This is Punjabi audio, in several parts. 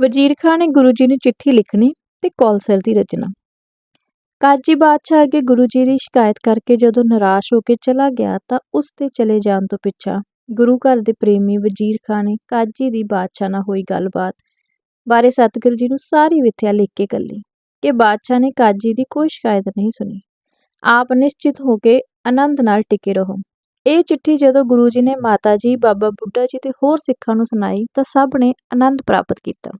ਵਜ਼ੀਰ ਖਾਂ ਨੇ ਗੁਰੂ ਜੀ ਨੂੰ ਚਿੱਠੀ ਲਿਖਣੀ ਤੇ ਕੌਲਸਰ ਦੀ ਰਚਨਾ। ਕਾਜੀ ਬਾਦਸ਼ਾਹ ਅੱਗੇ ਗੁਰੂ ਜੀ ਦੀ ਸ਼ਿਕਾਇਤ ਕਰਕੇ ਜਦੋਂ ਨਿਰਾਸ਼ ਹੋ ਕੇ ਚਲਾ ਗਿਆ ਤਾਂ ਉਸ ਦੇ ਚਲੇ ਜਾਣ ਤੋਂ ਪਿੱਛਾ ਗੁਰੂ ਘਰ ਦੇ ਪ੍ਰੇਮੀ ਵਜ਼ੀਰ ਖਾਂ ਨੇ ਕਾਜੀ ਦੀ ਬਾਦਸ਼ਾਹ ਨਾਲ ਹੋਈ ਗੱਲਬਾਤ ਬਾਰੇ ਸਤਿਗੁਰੂ ਜੀ ਨੂੰ ਸਾਰੀ ਵਿਥਿਆ ਲਿਖ ਕੇ ਕੱਲੀ ਕਿ ਬਾਦਸ਼ਾਹ ਨੇ ਕਾਜੀ ਦੀ ਕੋਈ ਸ਼ਿਕਾਇਤ ਨਹੀਂ ਸੁਣੀ। ਆਪ ਨਿਸ਼ਚਿਤ ਹੋ ਕੇ ਆਨੰਦ ਨਾਲ ਟਿਕੇ ਰਹੋ। ਇਹ ਚਿੱਠੀ ਜਦੋਂ ਗੁਰੂ ਜੀ ਨੇ ਮਾਤਾ ਜੀ, ਬਾਬਾ ਬੁੱਢਾ ਜੀ ਤੇ ਹੋਰ ਸਿੱਖਾਂ ਨੂੰ ਸੁਣਾਈ ਤਾਂ ਸਭ ਨੇ ਆਨੰਦ ਪ੍ਰਾਪਤ ਕੀਤਾ।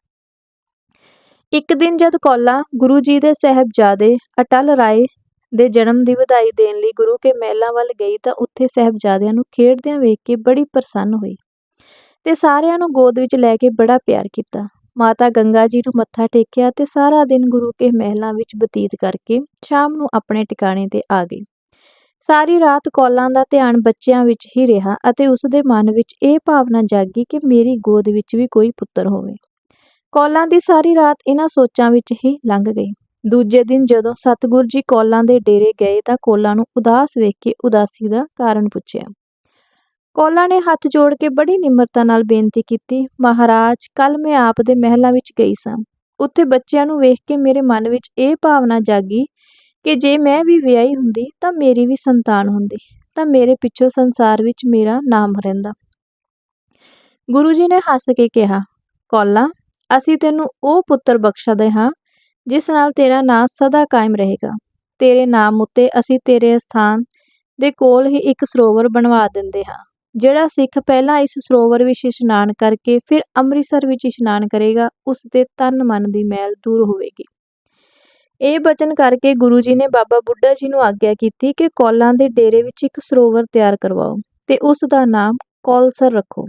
ਇੱਕ ਦਿਨ ਜਦ ਕੋਲਾ ਗੁਰੂ ਜੀ ਦੇ ਸਹਿਬਜ਼ਾਦੇ ਅਟਲ ਰਾਏ ਦੇ ਜਨਮ ਦੀ ਵਧਾਈ ਦੇਣ ਲਈ ਗੁਰੂ ਕੇ ਮਹਿਲਾਂ ਵੱਲ ਗਈ ਤਾਂ ਉੱਥੇ ਸਹਿਬਜ਼ਾਦਿਆਂ ਨੂੰ ਖੇਡਦਿਆਂ ਵੇਖ ਕੇ ਬੜੀ ਪ੍ਰਸੰਨ ਹੋਈ ਤੇ ਸਾਰਿਆਂ ਨੂੰ ਗੋਦ ਵਿੱਚ ਲੈ ਕੇ ਬੜਾ ਪਿਆਰ ਕੀਤਾ। ਮਾਤਾ ਗੰਗਾ ਜੀ ਨੂੰ ਮੱਥਾ ਟੇਕਿਆ ਤੇ ਸਾਰਾ ਦਿਨ ਗੁਰੂ ਕੇ ਮਹਿਲਾਂ ਵਿੱਚ ਬਤੀਤ ਕਰਕੇ ਸ਼ਾਮ ਨੂੰ ਆਪਣੇ ਟਿਕਾਣੇ ਤੇ ਆ ਗਈ। ਸਾਰੀ ਰਾਤ ਕੌਲਾਂ ਦਾ ਧਿਆਨ ਬੱਚਿਆਂ ਵਿੱਚ ਹੀ ਰਿਹਾ ਅਤੇ ਉਸ ਦੇ ਮਨ ਵਿੱਚ ਇਹ ਭਾਵਨਾ ਜਾਗੀ ਕਿ ਮੇਰੀ ਗੋਦ ਵਿੱਚ ਵੀ ਕੋਈ ਪੁੱਤਰ ਹੋਵੇ। ਕੌਲਾਂ ਦੀ ਸਾਰੀ ਰਾਤ ਇਹਨਾਂ ਸੋਚਾਂ ਵਿੱਚ ਹੀ ਲੰਘ ਗਈ। ਦੂਜੇ ਦਿਨ ਜਦੋਂ ਸਤਿਗੁਰ ਜੀ ਕੌਲਾਂ ਦੇ ਡੇਰੇ ਗਏ ਤਾਂ ਕੌਲਾਂ ਨੂੰ ਉਦਾਸ ਵੇਖ ਕੇ ਉਦਾਸੀ ਦਾ ਕਾਰਨ ਪੁੱਛਿਆ। ਕੌਲਾਂ ਨੇ ਹੱਥ ਜੋੜ ਕੇ ਬੜੀ ਨਿਮਰਤਾ ਨਾਲ ਬੇਨਤੀ ਕੀਤੀ, ਮਹਾਰਾਜ ਕੱਲ ਮੈਂ ਆਪ ਦੇ ਮਹਿਲਾਂ ਵਿੱਚ ਗਈ ਸਾਂ। ਉੱਥੇ ਬੱਚਿਆਂ ਨੂੰ ਵੇਖ ਕੇ ਮੇਰੇ ਮਨ ਵਿੱਚ ਇਹ ਭਾਵਨਾ ਜਾਗੀ ਕਿ ਜੇ ਮੈਂ ਵੀ ਵਿਆਹੀ ਹੁੰਦੀ ਤਾਂ ਮੇਰੀ ਵੀ ਸੰਤਾਨ ਹੁੰਦੀ, ਤਾਂ ਮੇਰੇ ਪਿੱਛੋਂ ਸੰਸਾਰ ਵਿੱਚ ਮੇਰਾ ਨਾਮ ਰਹਿੰਦਾ। ਗੁਰੂ ਜੀ ਨੇ ਹੱਸ ਕੇ ਕਿਹਾ, ਕੌਲਾ, ਅਸੀਂ ਤੈਨੂੰ ਉਹ ਪੁੱਤਰ ਬਖਸ਼ਦੇ ਹਾਂ, ਜਿਸ ਨਾਲ ਤੇਰਾ ਨਾਂ ਸਦਾ ਕਾਇਮ ਰਹੇਗਾ। ਤੇਰੇ ਨਾਮ ਉੱਤੇ ਅਸੀਂ ਤੇਰੇ ਸਥਾਨ ਦੇ ਕੋਲ ਹੀ ਇੱਕ ਸਰੋਵਰ ਬਣਵਾ ਦਿੰਦੇ ਹਾਂ, ਜਿਹੜਾ ਸਿੱਖ ਪਹਿਲਾਂ ਇਸ ਸਰੋਵਰ ਵਿੱਚ ਇਸ਼ਨਾਨ ਕਰਕੇ ਫਿਰ ਅੰਮ੍ਰਿਤਸਰ ਵਿੱਚ ਇਸ਼ਨਾਨ ਕਰੇਗਾ, ਉਸ ਦੇ ਤਨ ਮਨ ਦੀ ਮੈਲ ਦੂਰ ਹੋਵੇਗੀ। ਇਹ ਬਚਨ ਕਰਕੇ ਗੁਰੂ ਜੀ ਨੇ ਬਾਬਾ ਬੁੱਢਾ ਜੀ ਨੂੰ ਆਗਿਆ ਕੀਤੀ ਕਿ ਕੌਲਾਂ ਦੇ ਡੇਰੇ ਵਿੱਚ ਇੱਕ ਸਰੋਵਰ ਤਿਆਰ ਕਰਵਾਓ ਤੇ ਉਸ ਦਾ ਨਾਮ ਕੌਲਸਰ ਰੱਖੋ।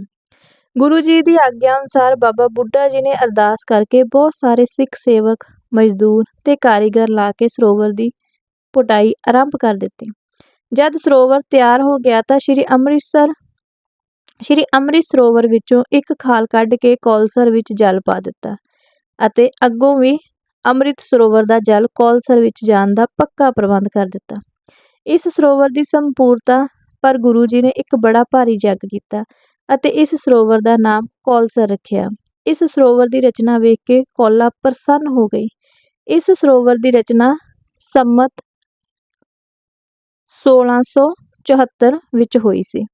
ਗੁਰੂ ਜੀ ਦੀ ਆਗਿਆ ਅਨੁਸਾਰ ਬਾਬਾ ਬੁੱਢਾ ਜੀ ਨੇ ਅਰਦਾਸ ਕਰਕੇ ਬਹੁਤ ਸਾਰੇ ਸਿੱਖ ਸੇਵਕ, ਮਜ਼ਦੂਰ ਤੇ ਕਾਰੀਗਰ ਲਾ ਕੇ ਸਰੋਵਰ ਦੀ ਪੁਟਾਈ ਆਰੰਭ ਕਰ ਦਿੱਤੀ। ਜਦ ਸਰੋਵਰ ਤਿਆਰ ਹੋ ਗਿਆ ਤਾਂ ਸ੍ਰੀ ਅੰਮ੍ਰਿਤਸਰ, ਸ੍ਰੀ ਅੰਮ੍ਰਿਤ ਸਰੋਵਰ ਵਿੱਚੋਂ ਇੱਕ ਖਾਲ ਕੱਢ ਕੇ ਕੌਲਸਰ ਵਿੱਚ ਜਲ ਪਾ ਦਿੱਤਾ ਅਤੇ ਅੱਗੋਂ ਵੀ ਅੰਮ੍ਰਿਤ ਸਰੋਵਰ ਦਾ ਜਲ ਕੌਲਸਰ ਵਿੱਚ ਜਾਣ ਦਾ ਪੱਕਾ ਪ੍ਰਬੰਧ ਕਰ ਦਿੱਤਾ। ਇਸ ਸਰੋਵਰ ਦੀ ਸੰਪੂਰਤਾ ਪਰ ਗੁਰੂ ਜੀ ਨੇ ਇੱਕ ਬੜਾ ਭਾਰੀ ਜੱਗ ਕੀਤਾ ਅਤੇ ਇਸ ਸਰੋਵਰ ਦਾ ਨਾਮ ਕੌਲਸਰ ਰੱਖਿਆ। ਇਸ ਸਰੋਵਰ ਦੀ ਰਚਨਾ ਵੇਖ ਕੇ ਕੌਲਾ ਪ੍ਰਸੰਨ ਹੋ ਗਈ। ਇਸ ਸਰੋਵਰ ਦੀ ਰਚਨਾ ਸੰਮਤ 1674 ਵਿੱਚ ਹੋਈ ਸੀ।